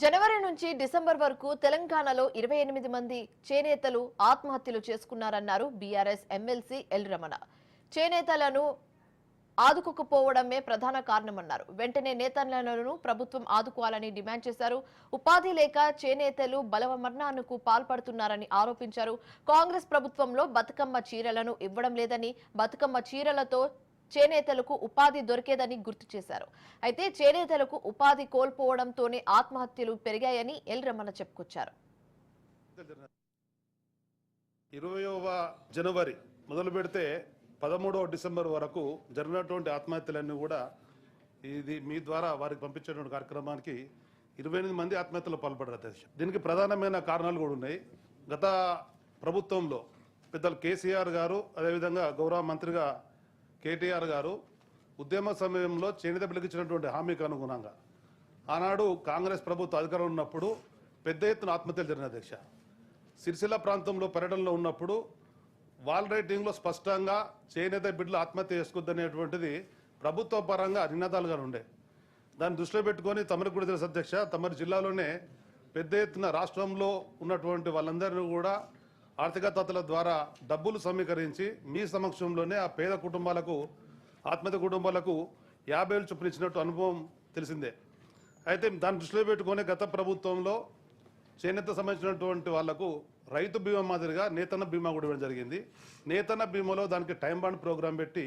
జనవరి నుంచి డిసెంబర్ వరకు తెలంగాణలో ఇరవై ఎనిమిది మంది చేనేతలు ఆత్మహత్యలు చేసుకున్నారన్నారు బీఆర్ఎస్ ఎమ్మెల్సీ ఎల్ రమణ. చేనేతలను ఆదుకోకపోవడమే ప్రధాన కారణమన్నారు. వెంటనే నేతలను ప్రభుత్వం ఆదుకోవాలని డిమాండ్ చేశారు. ఉపాధి లేక చేనేతలు బలవ మరణానికి పాల్పడుతున్నారని ఆరోపించారు. కాంగ్రెస్ ప్రభుత్వంలో బతుకమ్మ చీరలను ఇవ్వడం లేదని బతుకమ్మ చీరలతో చేనేతలకు ఉపాధి దొరికేదని గుర్తు చేశారు. అయితే చేనేతలకు ఉపాధి కోల్పోవడంతోనే ఆత్మహత్యలు పెరిగాయని ఎల్ రమణ చెప్పుకొచ్చారు. ఇరవయవ జనవరి మొదలు పెడితే పదమూడవ డిసెంబర్ వరకు జరిగినటువంటి ఆత్మహత్యలన్నీ కూడా ఇది మీ ద్వారా వారికి పంపించేటువంటి కార్యక్రమానికి ఇరవై ఎనిమిది మంది ఆత్మహత్యలు పాల్పడారు అధ్యక్ష. దీనికి ప్రధానమైన కారణాలు కూడా ఉన్నాయి. గత ప్రభుత్వంలో పెద్దలు కేసీఆర్ గారు అదేవిధంగా గౌరవ మంత్రిగా కేటీఆర్ గారు ఉద్యమ సమయంలో చేనేత పిలిపించినటువంటి హామీకి అనుగుణంగా ఆనాడు కాంగ్రెస్ ప్రభుత్వ అధికారం ఉన్నప్పుడు పెద్ద ఎత్తున ఆత్మహత్యలు జరిగిన అధ్యక్ష. సిరిసిల్ల ప్రాంతంలో పర్యటనలో ఉన్నప్పుడు వాల్ రైటింగ్లో స్పష్టంగా చేనేత బిడ్డలు ఆత్మహత్య చేసుకోవద్దనేటువంటిది ప్రభుత్వ పరంగా నినాదాలుగా ఉండే. దాన్ని దృష్టిలో పెట్టుకొని తమరికి కూడా తెలుసు అధ్యక్ష తమరి జిల్లాలోనే పెద్ద ఎత్తున రాష్ట్రంలో ఉన్నటువంటి వాళ్ళందరినీ కూడా ఆర్థికతల ద్వారా డబ్బులు సమీకరించి మీ సమక్షంలోనే ఆ పేద కుటుంబాలకు ఆత్మహత్య కుటుంబాలకు యాభై వేలు చొప్పున ఇచ్చినట్టు అనుభవం తెలిసిందే. అయితే దాన్ని దృష్టిలో పెట్టుకొని గత ప్రభుత్వంలో చేనేత సంబంధించినటువంటి వాళ్ళకు రైతు బీమా మాదిరిగా నేతన్న బీమా కూడా ఇవ్వడం జరిగింది. నేతన్న బీమాలో దానికి టైం బాండ్ ప్రోగ్రాం పెట్టి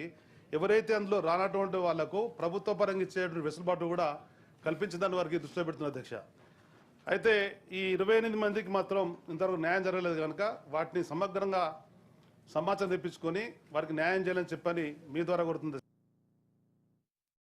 ఎవరైతే అందులో రానటువంటి వాళ్ళకు ప్రభుత్వ పరంగా ఇచ్చేటువంటి వెసులుబాటు కూడా కల్పించిందని వారికి దృష్టిలో పెడుతున్న అధ్యక్ష. అయితే ఈ ఇరవై ఎనిమిది మందికి మాత్రం ఇంతవరకు న్యాయం జరగలేదు కనుక వాటిని సమగ్రంగా సమాచారం తెప్పించుకొని వారికి న్యాయం చేయాలని చెప్పని మీ ద్వారా కోరుతుంది.